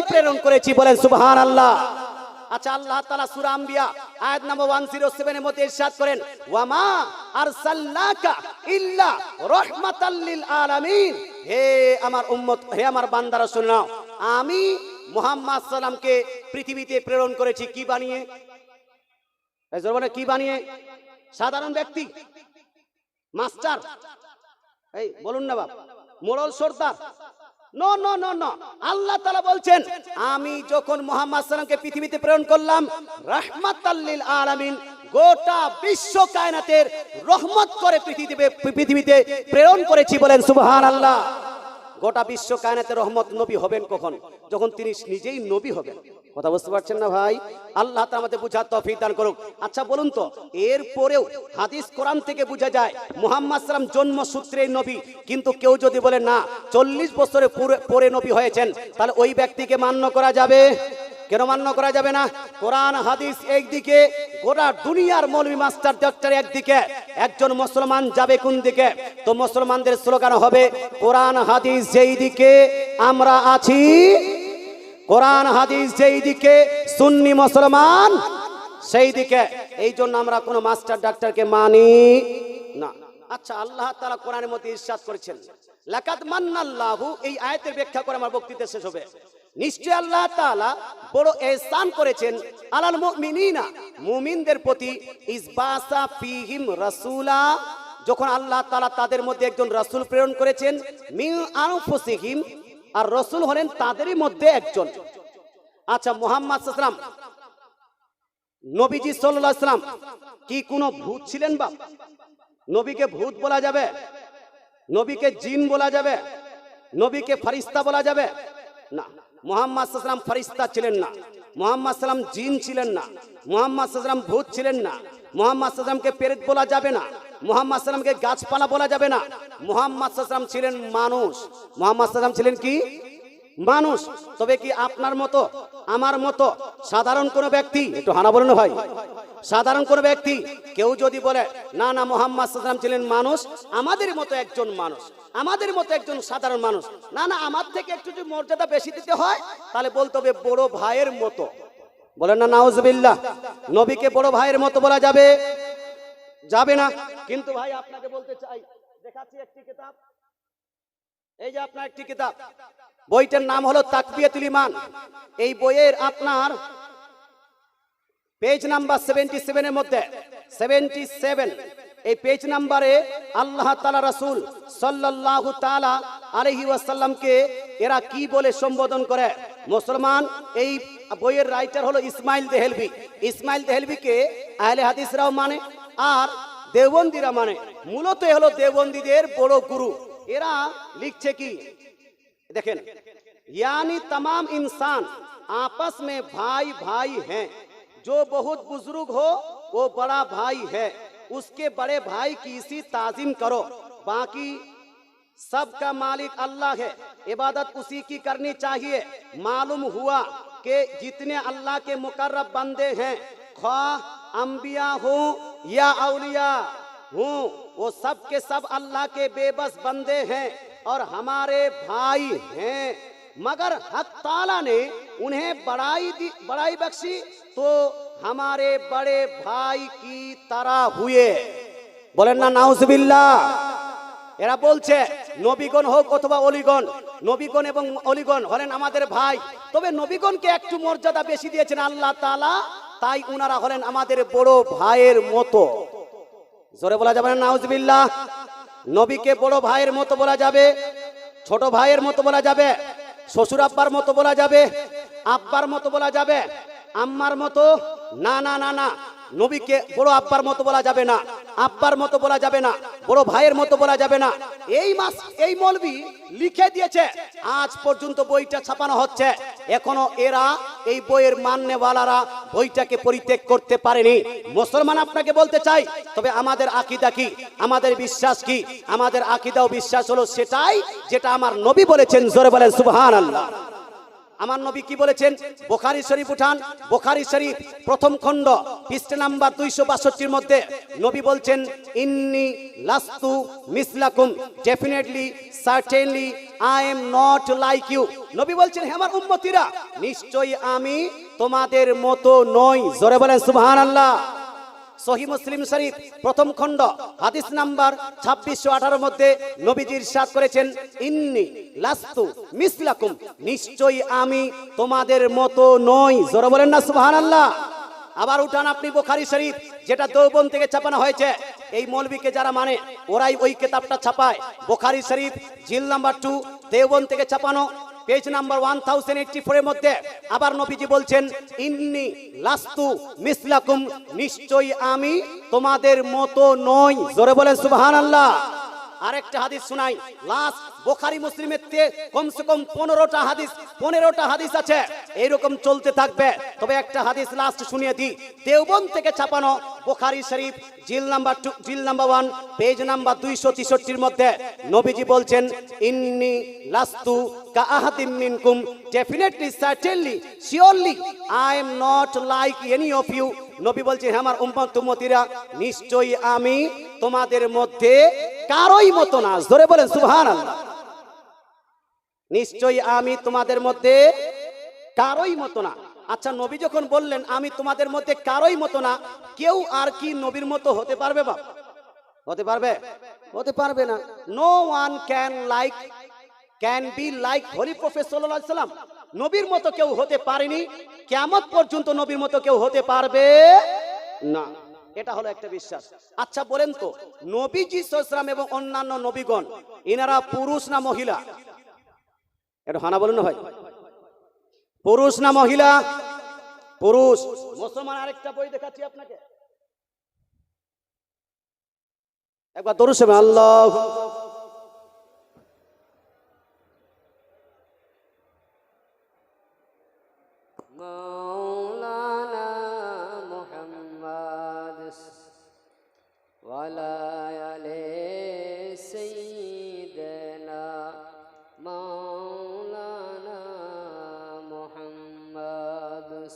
করেই প্রেরণ করেছি, বলেন সুবহান আল্লাহ আচ্ছা আল্লাহ তাআলা সূরা আম্বিয়া, আয়াত নম্বর 107 এর মধ্যে ইরশাদ করেন, ওয়ামা আরসালনাকা ইল্লা রাহমাতাল লিল আলামিন। হে আমার উম্মত, হে আমার বান্দারা, শুনে আমি মুহাম্মদ সাল্লামকে পৃথিবীতে প্রেরণ করেছি কি বানিয়ে? এই জোর কি বানিয়ে? সাধারণ ব্যক্তি? মাস্টার? এই, বলুন না বাপ। মোড়ল সর্দার? No no no no Allah তাআলা বলছেন, আমি যখন মোহাম্মদ সাল্লামকে পৃথিবীতে প্রেরণ করলাম রাহমাতাল্লিল আলামিন গোটা বিশ্ব কায়নাতের রহমত করে পৃথিবীতে পৃথিবীতে প্রেরণ করেছি বলেন সুবহানাল্লাহ। গোটা বিশ্ব কায়নাতের রহমত নবী হবেন কখন? যখন তিনি নিজেই নবী হবেন। কথা বুঝতে পারছেন না ভাই? আল্লাহ তা আমাদের বুঝার তৌফিক দান করুক। আচ্ছা বলুন তো, এর পরেও হাদিস কোরআন থেকে বোঝা যায়, মুহাম্মদ সাল্লাম জন্মসূত্রে নবী, কিন্তু কেউ যদি বলে, না, চল্লিশ বছরে পরে নবী হয়েছেন, তাহলে ওই ব্যক্তিকে মান্য করা যাবে? কেন মান্য করা যাবে না? কোরআন, হাদিস একদিকে, গোটা দুনিয়ার মৌলবী মাস্টার ডক্টর একদিকে। একজন মুসলমান যাবে কোন দিকে? তো মুসলমানদের স্লোগান হবে, কোরআন, হাদিস যেই দিকে আমরা আছি কোরআন, হাদিস যেই দিকে সুন্নি মুসলমান, সেই দিকে। এই জন্য আমরা কোনো মাস্টার ডাক্তারকে মানি না। আচ্ছা আল্লাহ তাআলা কোরআনের মধ্যে ইরশাদ করেছেন। লাকাদ মান্নাল্লাহু, এই আয়াতের ব্যাখ্যা করে আমার বক্তৃতা শেষ হবে। নিশ্চয় আল্লাহ তাআলা বড় এহসান করেছেন আলাল মুমিনিনা, মুমিনদের প্রতি ইসবাসা ফিহিম রাসূলা, যখন আল্লাহ তাআলা তাদের মধ্যে একজন রাসূল প্রেরণ করেছেন, মিন আনফুসিহিম আর রসুল হলেন তাদেরই মধ্যে একজন। আচ্ছা মোহাম্মদ নবীজি সাল্লাম কি কোনো ভূত ছিলেন বা? নবীকে ভূত বলা যাবে, নবীকে জিন বলা যাবে, নবীকে ফারিস্তা বলা যাবে? না, মোহাম্মদ সাল্লাম ফারিস্তা ছিলেন না। মোহাম্মদ সাল্লাম জিন ছিলেন না। মোহাম্মদ সাল্লাম ভূত ছিলেন না। মোহাম্মদ সাল্লামকে পেরেত বলা যাবে না। মোহাম্মদ সাল্লামকে গাছপালা বলা যাবে না। মোহাম্মদ সাল্লাম ছিলেন মানুষ। মোহাম্মদ সাল্লাম ছিলেন কি? মানুষ। তবে কি আপনার মতো, আমার মতো সাধারণ কোনো ব্যক্তি, একটু হানা বলুন ভাই, সাধারণ কোনো ব্যক্তি, কেউ যদি বলে, না না, মোহাম্মদ সাল্লাম ছিলেন মানুষ, আমাদের মতো একজন মানুষ, আমাদের মতো একজন সাধারণ মানুষ, না না, আমার থেকে একটু যদি মর্যাদা বেশি দিতে হয়, তাহলে বলতে হবে বড় ভাইয়ের মতো। বলেন না, নাউজবিল্লাহ। নবীকে বড় ভাইয়ের মতো বলা যাবে। যাবে না। কিন্তু ভাই, আপনাকে বলতে চাই, দেখাচ্ছি একটি কিতাব। এই যে আপনার একটি কিতাব। বইটার নাম হলো তাকবিয়াতুল ইমান এই বইয়ের আপনার পেজ নাম্বার সেভেন্টি সেভেনের মধ্যে সেভেন্টি সেভেন এই পেজ নাম্বারে আল্লাহ তালা রাসুল সাল্লাহ তালা আলহি ওয়াসাল্লামকে এরা কি বলে সম্বোধন করে মুসলমান এই বইয়ের রাইটার হলো ইসমাইল দেহেলবি ইসমাইল দেহেলবিকে আহলে হাদিসরাও মানে আর দেওবন্দিরা মানে মূলত এ হলো দেওবন্দীদের বড় গুরু এরা লিখছে কি देखें यानी तमाम इंसान आपस में भाई भाई हैं जो बहुत बुजुर्ग हो वो बड़ा भाई है उसके बड़े भाई की इसी ताजीम करो। बाकी सबका मालिक अल्लाह है। इबादत उसी की करनी चाहिए। मालूम हुआ कि जितने अल्लाह के मुकर्रब बंदे हैं खा अंबिया हो या अलिया हूँ, वो सब के सब अल्लाह के बेबस बंदे हैं और हमारे भाई हैं। मगर हक ताला ने उन्हें बड़ाई दी, बड़ाई बख्शी तो हमारे बड़े भाई की तरह हुए বলেন না নাউজবিল্লাহ এরা বলছে নবীগণ হোক অথবা অলিগণ নবীগণ এবং অলিগণ হলেন আমাদের ভাই তবে নবীগণকে একটু মর্যাদা বেশি দিয়েছেন আল্লাহ তাআলা তাই উনারা হলেন আমাদের বড় ভাইয়ের মতো জোরে বলা যাবে না নাউজবিল্লাহ নবীকে বড় ভাইয়ের মতো বলা যাবে ছোট ভাইয়ের মতো বলা যাবে শ্বশুর আব্বার মতো বলা যাবে আব্বার মতো বলা যাবে আম্মার মতো না না না না। নবীকে বড় আব্বার মতো বলা যাবে না, আব্বার মতো বলা যাবে না, বড় ভাইয়ের মতো বলা যাবে না। এই মাস, এই মলবি লিখে দিয়েছে, আজ পর্যন্ত বইটা ছাপানো হচ্ছে। এখনও এরা এই বইয়ের মান্যওয়ালারা বইটাকে পরিত্যাগ করতে পারেনি। মুসলমান আপনাকে বলতে চাই, তবে আমাদের আকিদা কি? আমাদের বিশ্বাস কি? আমাদের আকিদা ও বিশ্বাস হলো সেটাই যেটা আমার নবী বলেছেন, জোরে বলেন সুবহান আল্লাহ আমার নবী কি বলেছেন? বোখারি শরীফ উঠান। বোখারি শরীফ প্রথম খণ্ড, পৃষ্ঠ নাম্বার দুইশো বাষট্টির মধ্যে নবী বলছেন, ইন্নি লাস্তু মিসলাকুম। Definitely certainly I am not like you নবী বলছেন, হে আমার নিশ্চয়ই আমি তোমাদের মতো নই। জোরে বলেন, সুবহানাল্লাহ। সহি মুসলিম শরীফ, প্রথম খণ্ড, হাদিস নাম্বার ছাব্বিশশো আঠারোর মধ্যে নবীজির সাত করেছেন, ইন্নি লাস্তু মিসলাকুম। নিশ্চয়ই আমি তোমাদের মতো নই। জোরে বলেন না সুবহান আল্লাহ আবার উঠান আপনি বোখারি শরীফ, যেটা দৌবন থেকে ছাপানো হয়েছে। এই মৌলবীকে যারা মানে ওরাই ওই কেতাবটা ছাপায়। বোখারি শরীফ, জিল নাম্বার টু দেওবন থেকে ছাপানো। Page number one thousand eighty ফোরের মধ্যে আবার নবীজি বলছেন, ইন্নি লাস্তু মিসলাকুম, নিশ্চয়ই আমি তোমাদের মতো নই। জোরে বলেন সুবহান আল্লাহ আরেকটা হাদিস শুনাই। লাস্ট বোখারি মুসলিমের তে কমসে কম পনেরোটা হাদিস পনেরোটা হাদিস আছে। এইরকম চলতে থাকবে। তবে একটা হাদিস লাস্ট শুনিয়ে দিই। দেওবন থেকে ছাপানো বোখারি শরীফ, জিল নাম্বার টু জিল নাম্বার ওয়ান পেজ নাম্বার দুইশো তেষট্টির মধ্যে নবীজি বলছেন, ইন্নি লাস্তু কা আহাদিম মিনকুম। Definitely certainly surely I am not like any of you নবী বলছে হ্যাঁ আমার উম্মত, উম্মতিরা, নিশ্চয়ই আমি তোমাদের মধ্যে কারোই মতো না। ধরে বলেন, সুবহানাল্লাহ। নিশ্চয়ই আমি তোমাদের মধ্যে কারোই মতো না। আচ্ছা নবী যখন বললেন, আমি তোমাদের মধ্যে কারোই মতো না, কেউ আর কি নবীর মতো হতে পারবে বাপ? হতে পারবে? হতে পারবে না। No one can like can be like Hari সাল্লাল্লাহু সাল্লাম। নবীর মতো কেউ হতে পারেনি। কেমন পর্যন্ত নবীর মতো কেউ হতে পারবে না। এটা হলো একটা বিশ্বাস। আচ্ছা বলেন তো, নবীজি সাল্লাম এবং অন্যান্য নবীগণ এনারা পুরুষ না মহিলা? এটা হানা বলুন ভাই। পুরুষ না মহিলা? পুরুষ। মুসলমান, আরেকটা বই দেখাচ্ছি আপনাকে। একবার শোনে আল্লাহ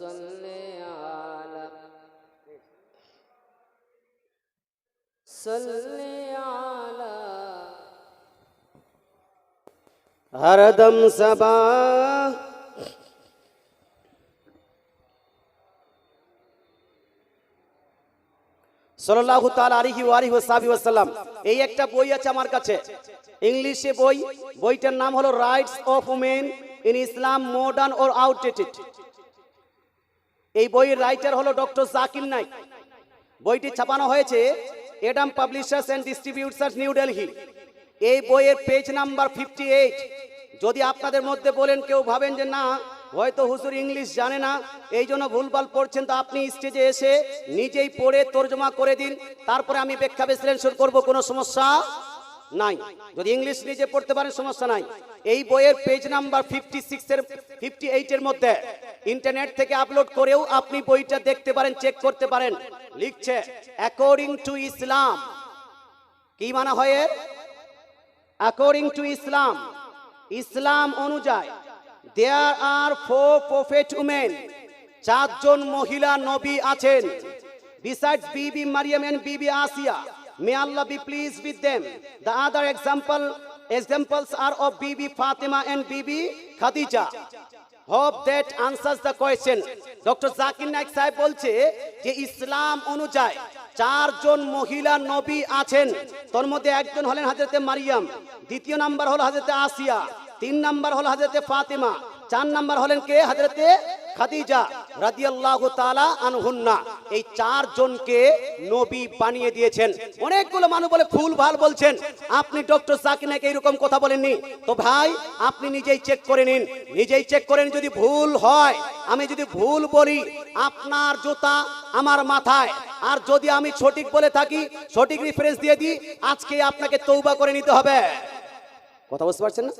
صل على صل তাল আলিহি ওয়ারিহি ওসাবি ওসাল্লাম এই একটা বই আছে আমার কাছে। ইংলিশে বই। বইটার নাম হলো rights of women in Islam modern or outdated এই বইয়ের রাইটার হলো ডক্টর জাকির নাইক। বইটি ছাপানো হয়েছে Adam publishers and distributors New Delhi এই বইয়ের পেজ নাম্বার ফিফটি এইট যদি আপনাদের মধ্যে বলেন, কেউ ভাবেন যে না, হয়তো হুজুর ইংলিশ জানে না, এই জন্য ভুলভাল পড়ছেন, তো আপনি স্টেজে এসে নিজেই পড়ে তর্জমা করে দিন। তারপরে আমি ব্যাখ্যা বিশ্লেষণ করব, কোনো সমস্যা নাই। যদি ইংলিশ নিজে পড়তে পারেন, সমস্যা নাই। এই বইয়ের পেজ নাম্বার ফিফটি সিক্সের ফিফটি এইটের মধ্যে ইন্টারনেট থেকে আপলোড করেও আপনি বইটা দেখতে পারেন চেক করতে পারেন। লিখছে অ্যাকর্ডিং টু ইসলাম কি মানা হয় এর? অ্যাকর্ডিং টু ইসলাম ইসলাম অনুযায়ী there are four prophet women চারজন মহিলা নবী আছেন। Besides Bibi Maryam and Bibi Asiya may Allah be please with them the other example examples are of bibi fatima and bibi khadija. Hope that answers the question. Doctor Zakir Naik sahib বলছে যে, ইসলাম অনুযায়ী চারজন মহিলা নবী আছেন। তোর মধ্যে একজন হলেন হাজরতে মারিয়াম, দ্বিতীয় নাম্বার হলো হাজরতে আসিয়া, তিন নাম্বার হলো হাজরতে ফাতেমা চার নাম্বার হলেন কে? হাজরতে খাদিজা রাদিয়াল্লাহু তাআলা আনহুন্না। এই চারজনকে নবী বানিয়ে দিয়েছেন। অনেকগুলো মানুষ বলে ভুল ভালো বলছেন। আপনি ডক্টর জাকির নাইক এইরকম কথা বলেননি? তো ভাই, আপনি নিজেই চেক করে নিন। নিজেই চেক করেন যদি ভুল হয়। আমি যদি ভুল বলি, আপনার জুতা আমার মাথায়। আর যদি আমি সঠিক বলে থাকি, সঠিক রেফারেন্স দিয়ে দিই, আজকে আপনাকে তৌবা করে নিতে হবে। কথা বুঝতে পারছেন না?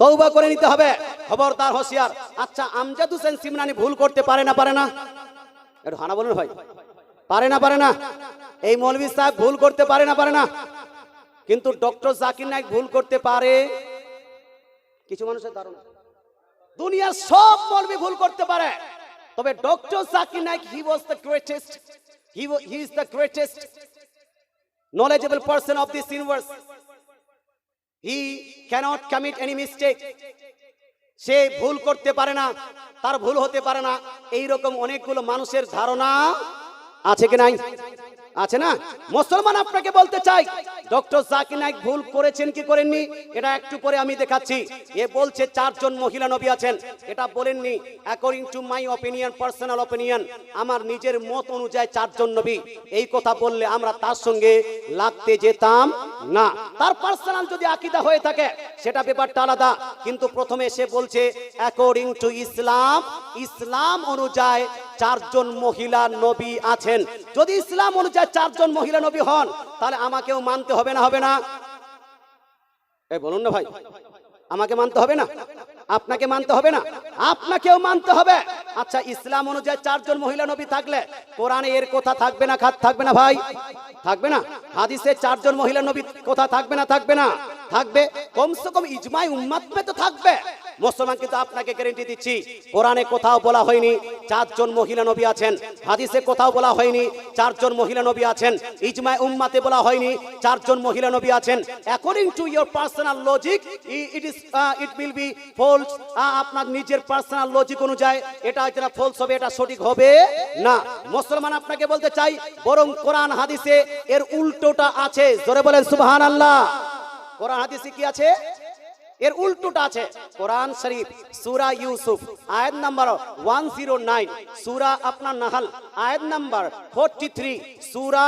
তৌবা করে নিতে হবে। খবরদার, হোশিয়ার। আচ্ছা আমজাদ হোসেন সিমরানি ভুল করতে পারে না পারে না? একটু হানা বলুন ভাই। পারে না পারে না? এই মৌলভী সাহেব ভুল করতে পারে না পারে না? কিন্তু ডক্টর জাকির নাইক ভুল করতে পারে। কিছু মানুষের ধারণা। দুনিয়ার সব মলবি ভুল করতে পারে। তবে doctor Zakir Naik he was the greatest he is the greatest knowledgeable person of this universe. He cannot commit any mistake সে ভুল করতে পারে না, তার ভুল হতে পারে না। এই অনেকগুলো মানুষের ধারণা আছে কি নাই? আছে না? মুসলমান আপনাকে বলতে চাই, ডক্টর জাকির নাইক ভুল করেছেন কি করেননি? এটা একটু পরে আমি দেখাচ্ছি। এ বলছে চারজন মহিলা নবী আছেন। এটা বলেননি according to my opinion personal opinion আমার নিজের মত অনুযায়ী চারজন নবী। এই কথা বললে আমরা তার সঙ্গে লাগতে যেতাম না। তার পার্সোনাল যদি আকিদা হয়ে থাকে, সেটা ব্যাপারটা আলাদা। কিন্তু প্রথমে সে বলছে অ্যাকর্ডিং টু ইসলাম ইসলাম অনুযায়ী চারজন মহিলা নবী আছেন। যদি ইসলাম অনুযায়ী চারজন মহিলা নবী হন, তাহলে আমাকেও মানতে হবে না হবে না? এই বলুন না ভাই। আমাকে মানতে হবে না? আপনাকে মানতে হবে না? আপনাকেও মানতে হবে। আচ্ছা ইসলাম অনুযায়ী চারজন মহিলা নবী থাকলে কোরআনে এর কথা থাকবে না, খাত থাকবে না ভাই? থাকবে না? হাদিসে চারজন মহিলা নবী কথা থাকবে না থাকবে না? থাকবে? কমসে কম ইজমাই উম্মাত তো থাকবে। মুসলমান কিন্তু আপনাকে গ্যারেন্টি দিচ্ছি, কোরআনে কোথাও বলা হয়নি, চারজন মহিলা নবী আছেন, হাদিসে কোথাও বলা হয়নি, চারজন মহিলা নবী আছেন ইজমাই উম্মাতে বলা হয়নি, চারজন মহিলা নবী আছেন। According to your personal logic it is it will be false আপনার নিজের পার্সোনাল লজিক অনুযায়ী এটা যেটা ফলস হবে, এটা সঠিক হবে না। মুসলমান আপনাকে বলতে চাই, বরং কোরআন হাদিসে এর উল্টোটা আছে। জোরে বলেন, সুবহানাল্লাহ। কোরআন হাদিসে কি আছে? এর উল্টোটা আছে। কোরআন শরীফ, সূরা ইউসুফ, আয়াত নাম্বার 109 সূরা আপনার নাহল, আয়াত নাম্বার 43 সূরা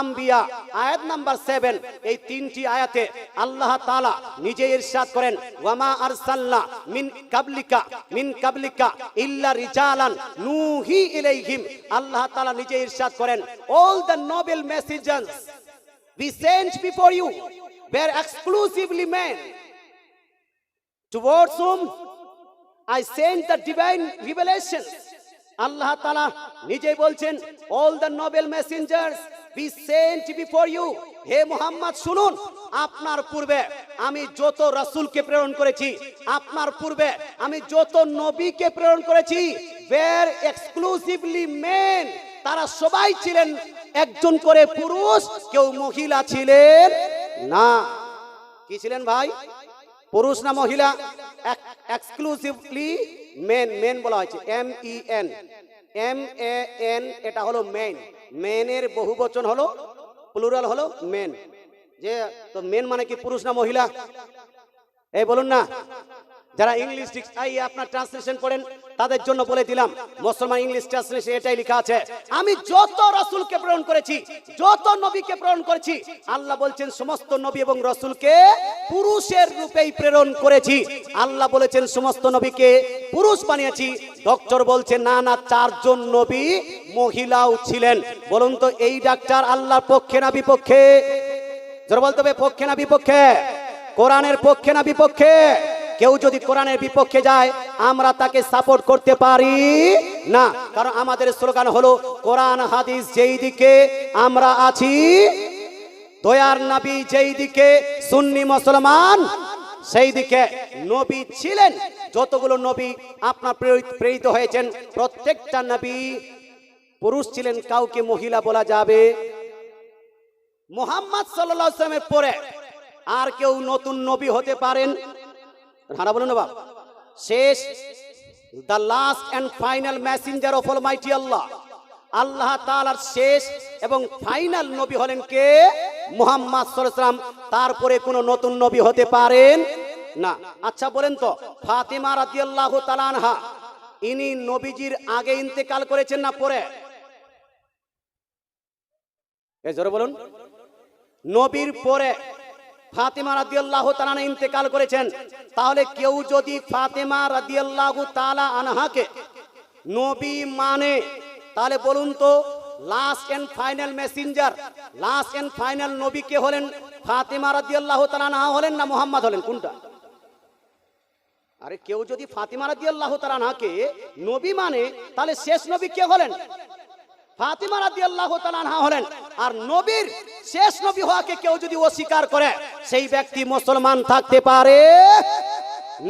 আম্বিয়া, আয়াত নাম্বার 7 এই তিনটি আয়াতে আল্লাহ তাআলা নিজে ইরশাদ করেন, ওয়ামা আরসালনা মিন কাবলিকা মিন কাবলিকা ইল্লা রিজালান নুহি ইলাইহিম। আল্লাহ তাআলা নিজে ইরশাদ করেন all the noble messages we sent before you, were exclusively men. Towards whom I sent the divine revelation. Allah তালা নিজেই বলছেন all the noble messengers be sent before you হে মোহাম্মদ, শুনুন, আপনার পূর্বে আমি যত রাসূলকে প্রেরণ করেছি, আপনার পূর্বে আমি যত নবীকে প্রেরণ করেছি ওয়ের এক্সক্লুসিভলি মেন তারা সবাই ছিলেন একজন করে পুরুষ, কেউ মহিলা ছিলেন না। কি ছিলেন ভাই? পুরুষ না মহিলা এক্সক্লুসিভলি মেন মেন বলা হয়েছে M E N M A N এটা হলো মেন মেনের বহু বচন হলো প্লুরাল হলো মেন যে, তো মেন মানে কি পুরুষ না মহিলা? এই বলুন না। যারা ইংলিশ ডিক- এই আপনার ট্রান্সলেশন করেন তাদের জন্য বলে দিলাম, মুসলমান ইংলিশ ট্রান্সলেশন এটাই লেখা আছে। আমি যত রাসূলকে প্রেরণ করেছি, যত নবীকে প্রেরণ করেছি, আল্লাহ বলছেন সমস্ত নবী এবং রাসূলকে পুরুষের রূপেই প্রেরণ করেছি। আল্লাহ বলেছেন সমস্ত নবীকে পুরুষ বানিয়েছি। ডক্টর বলছেন, না না, চারজন নবী মহিলাও ছিলেন। বলুন তো, এই ডাক্তার আল্লাহর পক্ষে না বিপক্ষে? জোর বলতে হবে, পক্ষে না বিপক্ষে? কোরআনের পক্ষে না বিপক্ষে? কেউ যদি কোরআনের বিপক্ষে যায়, আমরা তাকে সাপোর্ট করতে পারি না। কারণ আমাদের স্লোগান হলো, কোরআন, হাদিস যেই দিকে আমরা আছি, দয়ার নবী যেই দিকে সুন্নি মুসলমান সেই দিকে নবী ছিলেন। যতগুলো নবী আপনার প্রেরিত- হয়েছেন, প্রত্যেকটা নবী পুরুষ ছিলেন, কাউকে মহিলা বলা যাবে। মোহাম্মদ সাল্লামের পরে আর কেউ নতুন নবী হতে পারেন হারা বলুন বাপ? শেষ। The last and final messenger of almighty Allah Allah তাআলার শেষ এবং ফাইনাল নবী হলেন কে? মুহাম্মদ সাল্লাম তারপরে কোনো নতুন নবী হতে পারেন না। আচ্ছা বলেন তো, ফাতেমা রাদিয়াল্লাহু তাআলা আনহা, ইনি নবীজির আগে ইন্তেকাল করেছেন না পরে? এ জোরে বলুন। নবীর পরে ফাতেমা রাদিয়াল্লাহু তাআলা ইন্তেকাল করেছেন। তাহলে কেউ যদি ফাতেমা রাদিয়াল্লাহু তালা আনহাকে নবী মানে তাহলে বলুন তো last and final messenger last and final নবী কে হলেন? ফাতেমা রাদিয়াল্লাহু তাআলা আনহা হলেন না মোহাম্মদ হলেন? কোনটা? আরে কেউ যদি ফাতিমা রাদিয়াল্লাহু তাআলা আনহাকে নবী মানে তাহলে শেষ নবী কে হলেন? ফাতিমা রাদিয়াল্লাহু তাআলা আনহা হলেন, আর নবীর শেষ নবী হওয়াকে কেউ যদি অস্বীকার করে, সেই ব্যক্তি মুসলমান থাকতে পারে?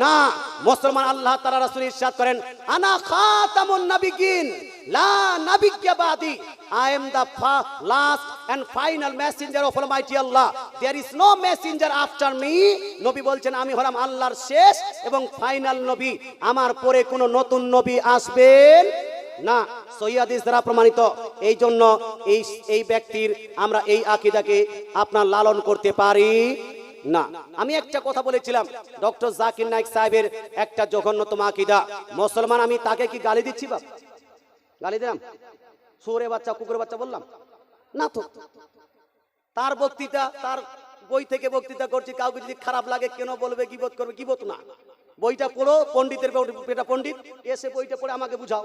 না, মুসলমান আল্লাহ তাআলা রাসূল ইরশাদ করেন, আনা খাতামুন নাবিয়িন লা নাবিয়্যা and final messenger of Almighty Allah. There is no messenger after নবী বলছেন, আমি হলাম আল্লাহর শেষ এবং ফাইনাল নবী। আমার পরে কোনো নতুন নবী আসবেন না সৈয়াদিস দ্বারা প্রমাণিত। এই জন্য এই এই ব্যক্তির আমরা এই আকিদাকে আপনার লালন করতে পারি না। আমি একটা কথা বলেছিলাম, ডক্টর জাকির নাইক সাহেবের একটা জঘন্যতম আকিদা। মুসলমান, আমি তাকে কি গালি দিচ্ছি বাপ? গালি দিলাম। সুরে বাচ্চা, কুকুরের বাচ্চা বললাম। না তো। তার বক্তৃতা, তার বই থেকে বক্তৃতা করছি, কাউকে যদি খারাপ লাগে কেন বলবে গিবত করবে গিবত না। বইটা পড়ো, পণ্ডিতের পেটা পণ্ডিত, এসে বইটা পড়ে আমাকে বুঝাও।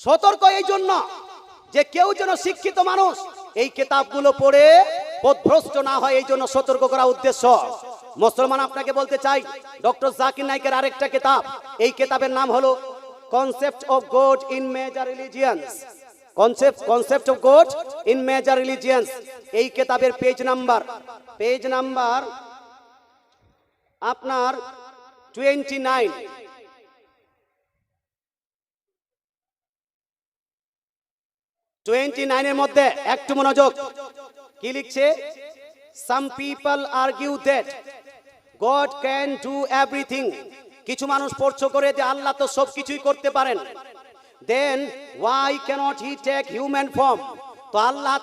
সতর্ক এই জন্য যে কেউ যেন শিক্ষিত মানুষ, এই কেতাবগুলো পড়ে পথভ্রষ্ট না হয়, এই জন্য সতর্ক করা উদ্দেশ্য। মুসলমান, আপনাকে বলতে চাই, ডক্টর জাকির নাইকের আরেকটা কেতাব, এই কেতাবের নাম হলো concept of God in major religions concept concept of God in major religions এই কেতাবের পেজ নাম্বার পেজ নাম্বার আপনার টোয়েন্টি নাইন টোয়েন্টি নাইনের মধ্যে একটু মনোযোগ। কি লিখছে? Some people argue that God can do everything কিছু মানুষ পড়ছ করে যে আল্লাহ তো সব কিছুই করতে পারেন। Then why can't he take human form তো আল্লাহ